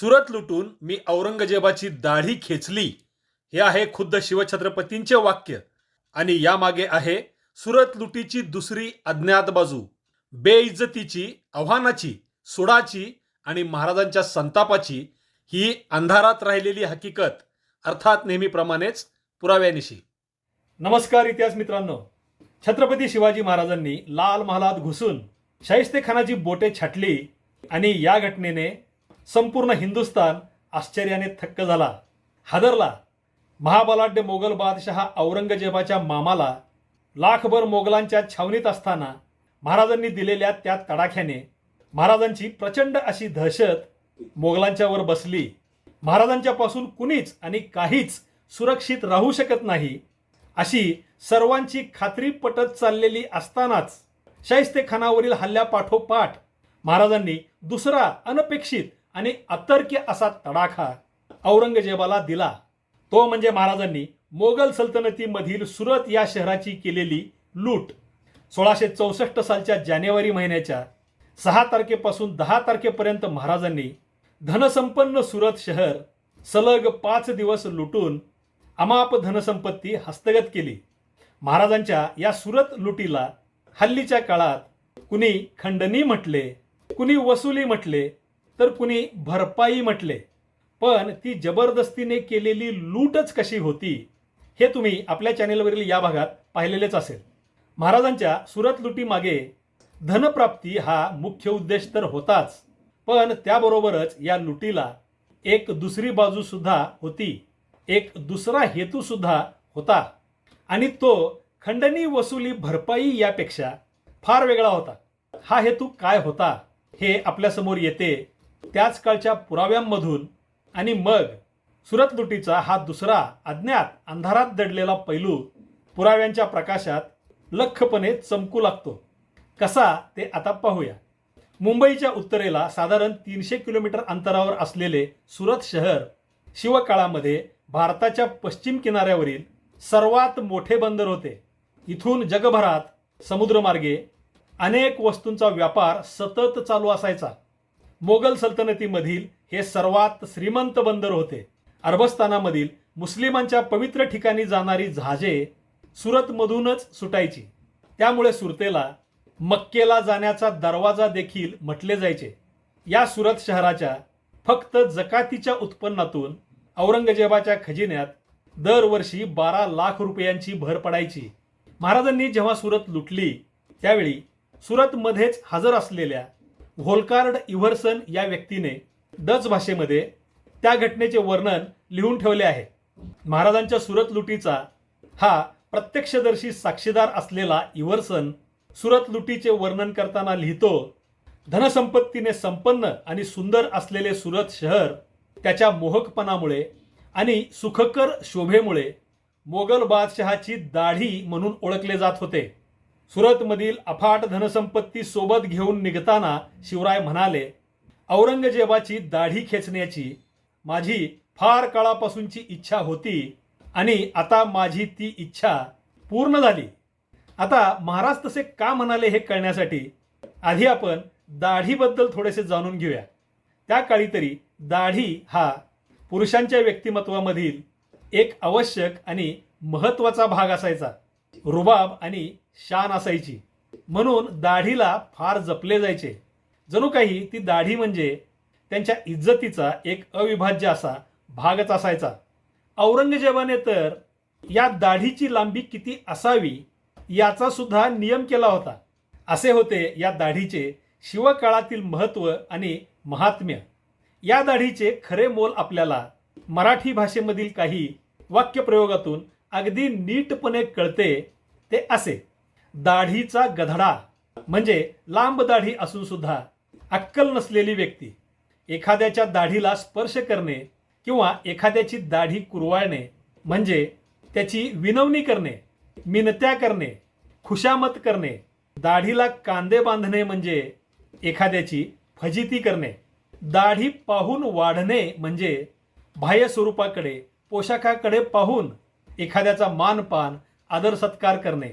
सुरत लुटून मी औरंगजेबाची दाढी खेचली. हे आहे खुद्द शिवछत्रपतींचे वाक्य. आणि यामागे आहे सुरत लुटीची दुसरी अज्ञात बाजू. बेइज्जतीची आव्हानाची सुडाची आणि महाराजांच्या संतापाची ही अंधारात राहिलेली हकीकत अर्थात नेहमीप्रमाणेच पुराव्यानिशी. नमस्कार इतिहास मित्रांनो. छत्रपती शिवाजी महाराजांनी लाल महालात घुसून शाहिस्ते खानाची बोटे छाटली आणि या घटनेने संपूर्ण हिंदुस्थान आश्चर्याने थक्क झाला. हादरला. महाबलाढ्य मोगल बादशहा औरंगजेबाच्या मामाला लाखभर मोगलांच्या छावणीत असताना महाराजांनी दिलेल्या त्या तडाख्याने महाराजांची प्रचंड अशी दहशत मोगलांच्यावर बसली. महाराजांच्या पासून कुणीच आणि काहीच सुरक्षित राहू शकत नाही अशी सर्वांची खात्री पटत चाललेली असतानाच शाहिस्ते खानावरील हल्ल्यापाठोपाठ महाराजांनी दुसरा अनपेक्षित आणि अतर्क्य असा तडाखा औरंगजेबाला दिला. तो म्हणजे महाराजांनी मोगल सल्तनतीमधील सुरत या शहराची केलेली लूट. सोळाशे चौसष्ट सालच्या जानेवारी महिन्याच्या सहा तारखेपासून दहा तारखेपर्यंत महाराजांनी धनसंपन्न सुरत शहर सलग पाच दिवस लुटून अमाप धनसंपत्ती हस्तगत केली. महाराजांच्या या सुरत लुटीला हल्लीच्या काळात कुणी खंडणी म्हटले कुणी वसुली म्हटले तर कुणी भरपाई म्हटले पण ती जबरदस्तीने केलेली लूटच कशी होती हे तुम्ही आपल्या चॅनेलवरील या भागात पाहिलेलेच असेल. महाराजांच्या सुरत लुटीमागे धनप्राप्ती हा मुख्य उद्देश तर होताच पण त्याबरोबरच या लुटीला एक दुसरी बाजू सुद्धा होती एक दुसरा हेतू सुद्धा होता आणि तो खंडणी वसुली भरपाई यापेक्षा फार वेगळा होता. हा हेतू काय होता हे आपल्यासमोर येते त्याच काळच्या पुराव्यांमधून आणि मग सुरत लुटीचा हा दुसरा अज्ञात अंधारात दडलेला पैलू पुराव्यांच्या प्रकाशात लख्खपणे चमकू लागतो. कसा ते आता पाहूया. मुंबईच्या उत्तरेला साधारण तीनशे किलोमीटर अंतरावर असलेले सुरत शहर शिवकाळामध्ये भारताच्या पश्चिम किनाऱ्यावरील सर्वात मोठे बंदर होते. इथून जगभरात समुद्रमार्गे अनेक वस्तूंचा व्यापार सतत चालू असायचा. मोगल सल्तनतीमधील हे सर्वात श्रीमंत बंदर होते. अरबस्तानामधील मुस्लिमांच्या पवित्र ठिकाणी जाणारी जहाजे सुरतमधूनच सुटायची. त्यामुळे सुरतेला मक्केला जाण्याचा दरवाजा देखील म्हटले जायचे. या सुरत शहराच्या फक्त जकातीच्या उत्पन्नातून औरंगजेबाच्या खजिन्यात दरवर्षी बारा लाख रुपयांची भर पडायची. महाराजांनी जेव्हा सुरत लुटली त्यावेळी सुरतमध्येच हजर असलेल्या व्होलकार्ड इव्हर्सन या व्यक्तीने डच भाषेमध्ये त्या घटनेचे वर्णन लिहून ठेवले आहे. महाराजांच्या सुरत लुटीचा हा प्रत्यक्षदर्शी साक्षीदार असलेला इव्हर्सन सुरत लुटीचे वर्णन करताना लिहितो धनसंपत्तीने संपन्न आणि सुंदर असलेले सुरत शहर त्याच्या मोहकपणामुळे आणि सुखकर शोभेमुळे मोगल बादशहाची दाढी म्हणून ओळखले जात होते. सुरतमधील अफाट धनसंपत्ती सोबत घेऊन निघताना शिवराय म्हणाले औरंगजेबाची दाढी खेचण्याची माझी फार काळापासूनची इच्छा होती आणि आता माझी ती इच्छा पूर्ण झाली. आता महाराज तसे का म्हणाले हे कळण्यासाठी? आधी आपण दाढीबद्दल थोडेसे जाणून घेऊया. त्या काळी तरी दाढी हा पुरुषांच्या व्यक्तिमत्वामधील एक आवश्यक आणि महत्त्वाचा भाग असायचा. रुबाब आणि शान असायची. म्हणून दाढीला फार जपले जायचे. जणू काही ती दाढी म्हणजे त्यांच्या इज्जतीचा एक अविभाज्य असा भागच असायचा. औरंगजेबाने तर या दाढीची लांबी किती असावी याचा सुद्धा नियम केला होता. असे होते या दाढीचे शिवकाळातील महत्त्व आणि महात्म्य. या दाढीचे खरे मोल आपल्याला मराठी भाषेमधील काही वाक्यप्रयोगातून अगदी नीटपणे कळते ते असे. दाढीचा गधडा म्हणजे लांब दाढी असून सुद्धा अक्कल नसलेली व्यक्ती एखाद्याच्या दाढीला स्पर्श करणे किंवा एखाद्याची दाढी कुरवाळणे म्हणजे त्याची विनवणी करणे मिनत्या करणे खुशामत करणे दाढीला कांदे बांधणे म्हणजे एखाद्याची फजिती करणे दाढी पाहून वाढणे म्हणजे बाह्य स्वरूपाकडे पोशाखाकडे पाहून एखाद्याचा मानपान आदर सत्कार करणे.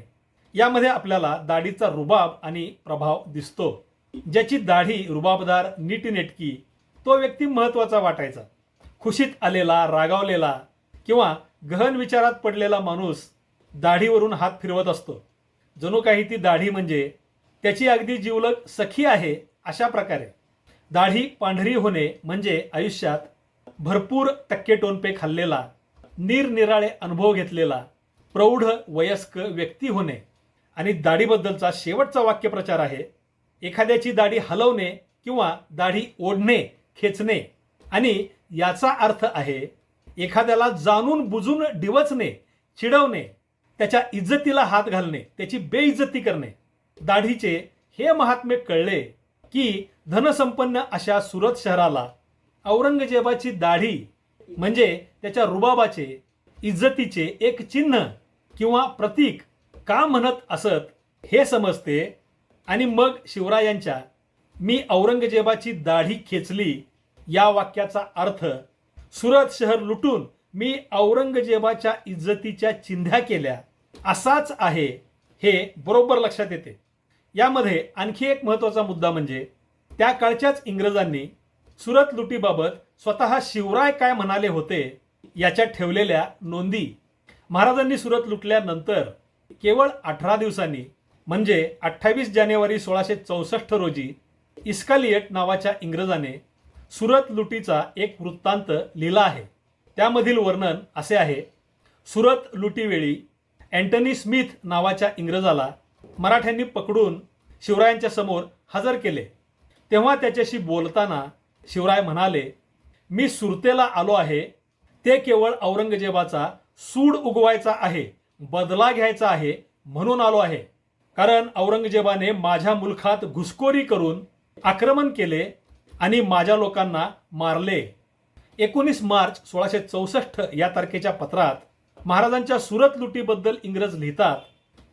यामध्ये आपल्याला दाढीचा रुबाब आणि प्रभाव दिसतो. ज्याची दाढी रुबाबदार नीटनेटकी तो व्यक्ती महत्त्वाचा वाटायचा. खुशीत आलेला रागावलेला किंवा गहन विचारात पडलेला माणूस दाढीवरून हात फिरवत असतो. जणू काही ती दाढी म्हणजे त्याची अगदी जिवलग सखी आहे अशा प्रकारे. दाढी पांढरी होणे म्हणजे आयुष्यात भरपूर टक्के टोनपे खाल्लेला निरनिराळे अनुभव घेतलेला प्रौढ वयस्क व्यक्ती होणे. आणि दाढीबद्दलचा शेवटचा वाक्यप्रचार आहे एखाद्याची दाढी हलवणे किंवा दाढी ओढणे खेचणे. आणि याचा अर्थ आहे एखाद्याला जाणून बुजून डिवचणे चिडवणे त्याच्या इज्जतीला हात घालणे त्याची बेइज्जती करणे. दाढीचे हे महात्म्य कळले की धनसंपन्न अशा सुरत शहराला औरंगजेबाची दाढी म्हणजे त्याच्या रुबाबाचे इज्जतीचे एक चिन्ह किंवा प्रतीक का म्हणत असत हे समजते आणि मग शिवरायांच्या मी औरंगजेबाची दाढी खेचली या वाक्याचा अर्थ सुरत शहर लुटून मी औरंगजेबाच्या इज्जतीच्या चिंध्या केल्या असाच आहे हे बरोबर लक्षात येते. यामध्ये आणखी एक महत्त्वाचा मुद्दा म्हणजे त्या काळच्याच इंग्रजांनी सुरत लुटीबाबत स्वतः शिवराय काय म्हणाले होते याच्या ठेवलेल्या नोंदी. महाराजांनी सुरत लुटल्यानंतर केवळ अठरा दिवसांनी म्हणजे अठ्ठावीस जानेवारी सोळाशे चौसष्ट रोजी इस्कालियट नावाच्या इंग्रजाने सुरत लुटीचा एक वृत्तांत लिहिला आहे. त्यामधील वर्णन असे आहे सुरत लुटीवेळी अँटनी स्मिथ नावाच्या इंग्रजाला मराठ्यांनी पकडून शिवरायांच्या समोर हजर केले. तेव्हा त्याच्याशी बोलताना शिवराय म्हणाले मी सुरतेला आलो आहे. ते केवळ औरंगजेबाचा सूड उगवायचा आहे. बदला घ्यायचा आहे म्हणून आलो आहे. कारण औरंगजेबाने माझ्या मुलखात घुसखोरी करून आक्रमण केले आणि माझ्या लोकांना मारले. एकोणीस मार्च सोळाशे चौसष्ट या तारखेच्या पत्रात महाराजांच्या सुरत लुटीबद्दल इंग्रज लिहितात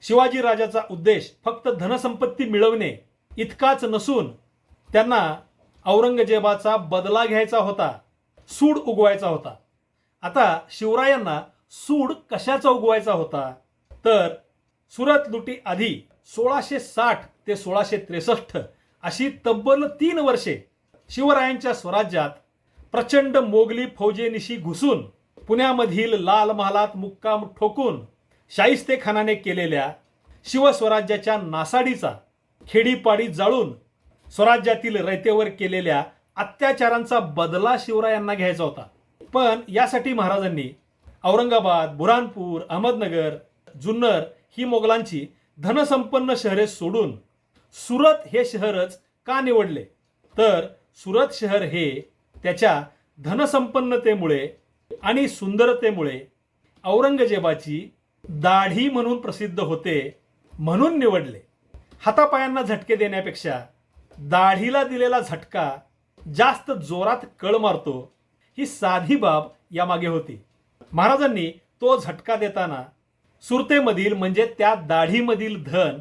शिवाजी राजाचा उद्देश फक्त धनसंपत्ती मिळवणे इतकाच नसून त्यांना औरंगजेबाचा बदला घ्यायचा होता सूड उगवायचा होता. आता शिवरायांना सूड कशाचा उगवायचा होता? तर सुरत लुटी आधी सोळाशे साठ ते सोळाशे त्रेसष्ट अशी तब्बल तीन वर्षे शिवरायांच्या स्वराज्यात प्रचंड मोगली फौजेनिशी घुसून पुण्यामधील लाल महालात मुक्काम ठोकून शाहिस्ते खानाने केलेल्या शिवस्वराज्याच्या नासाडीचा खेडीपाडी जाळून स्वराज्यातील रयतेवर केलेल्या अत्याचारांचा बदला शिवरायांना घ्यायचा होता. पण यासाठी महाराजांनी औरंगाबाद बुरानपूर अहमदनगर जुन्नर ही मोगलांची धनसंपन्न शहरे सोडून सुरत हे शहरच का निवडले? तर सुरत शहर हे त्याच्या धनसंपन्नतेमुळे आणि सुंदरतेमुळे औरंगजेबाची दाढी म्हणून प्रसिद्ध होते म्हणून निवडले. हातापायांना झटके देण्यापेक्षा दाढीला दिलेला झटका जास्त जोरात कळ मारतो ही साधी बाब यामागे होती. महाराजांनी तो झटका देताना सुरतेमधील म्हणजे त्या दाढीमधील धन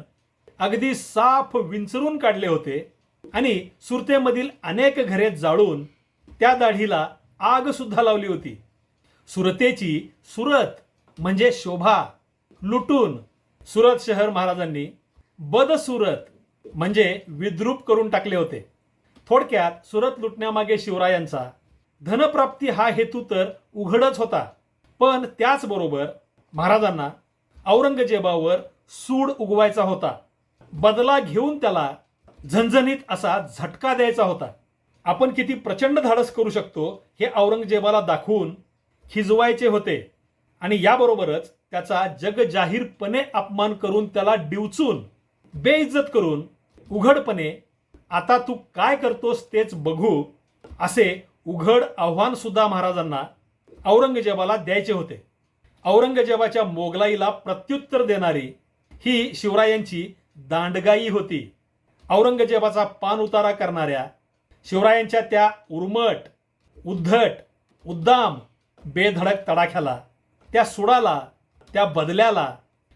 अगदी साफ विंचरून काढले होते आणि सुरतेमधील अनेक घरे जाळून त्या दाढीला आग सुद्धा लावली होती. सुरतेची सुरत म्हणजे शोभा लुटून. सुरत शहर महाराजांनी बदसुरत म्हणजे विद्रूप करून टाकले होते. थोडक्यात सुरत लुटण्यामागे शिवरायांचा धनप्राप्ती हा हेतू तर उघडच होता. पण त्याचबरोबर महाराजांना औरंगजेबावर सूड उगवायचा होता. बदला घेऊन त्याला झणझणीत असा झटका द्यायचा होता. आपण किती प्रचंड धाडस करू शकतो हे औरंगजेबाला दाखवून हिजवायचे होते. आणि याबरोबरच त्याचा जगजाहीरपणे अपमान करून त्याला डिवचून बेइज्जत करून उघडपणे आता तू काय करतोस तेच बघू असे उघड आव्हान सुद्धा महाराजांना औरंगजेबाला द्यायचे होते. औरंगजेबाच्या मोगलाईला प्रत्युत्तर देणारी ही शिवरायांची दांडगाई होती. औरंगजेबाचा पान उतारा करणाऱ्या शिवरायांच्या त्या उर्मट उद्धट उद्दाम बेधडक तडाख्याला त्या सुडाला त्या बदल्याला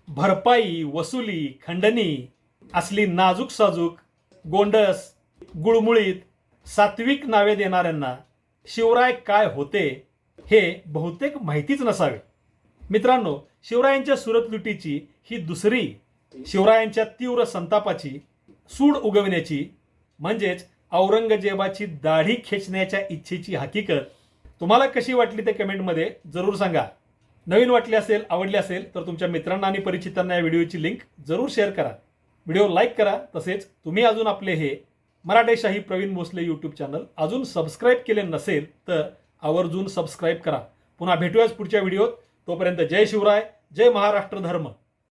भरपाई वसुली खंडणी असली नाजूक साजूक गोंडस गुळमुळीत सात्विक नावे देणाऱ्यांना शिवराय काय होते हे बहुतेक माहितीच नसावे. मित्रांनो शिवरायांच्या सुरत लुटीची ही दुसरी शिवरायांच्या तीव्र संतापाची सूड उगवण्याची म्हणजेच औरंगजेबाची दाढी खेचण्याच्या इच्छेची हकीकत तुम्हाला कशी वाटली ते कमेंटमध्ये जरूर सांगा. नवीन वाटली असेल आवडली असेल तर तुमच्या मित्रांना आणि परिचितांना या व्हिडिओची लिंक जरूर शेअर करा. व्हिडिओ लाईक करा तसेच तुम्ही अजून आपले हे मराठेशाही प्रवीण भोसले यूट्यूब चॅनल अजून सबस्क्राईब केले नसेल तर आवर्जून सबस्क्राईब करा. पुन्हा भेटूयाच पुढच्या व्हिडिओत तोपर्यंत जय शिवराय जय महाराष्ट्र धर्म.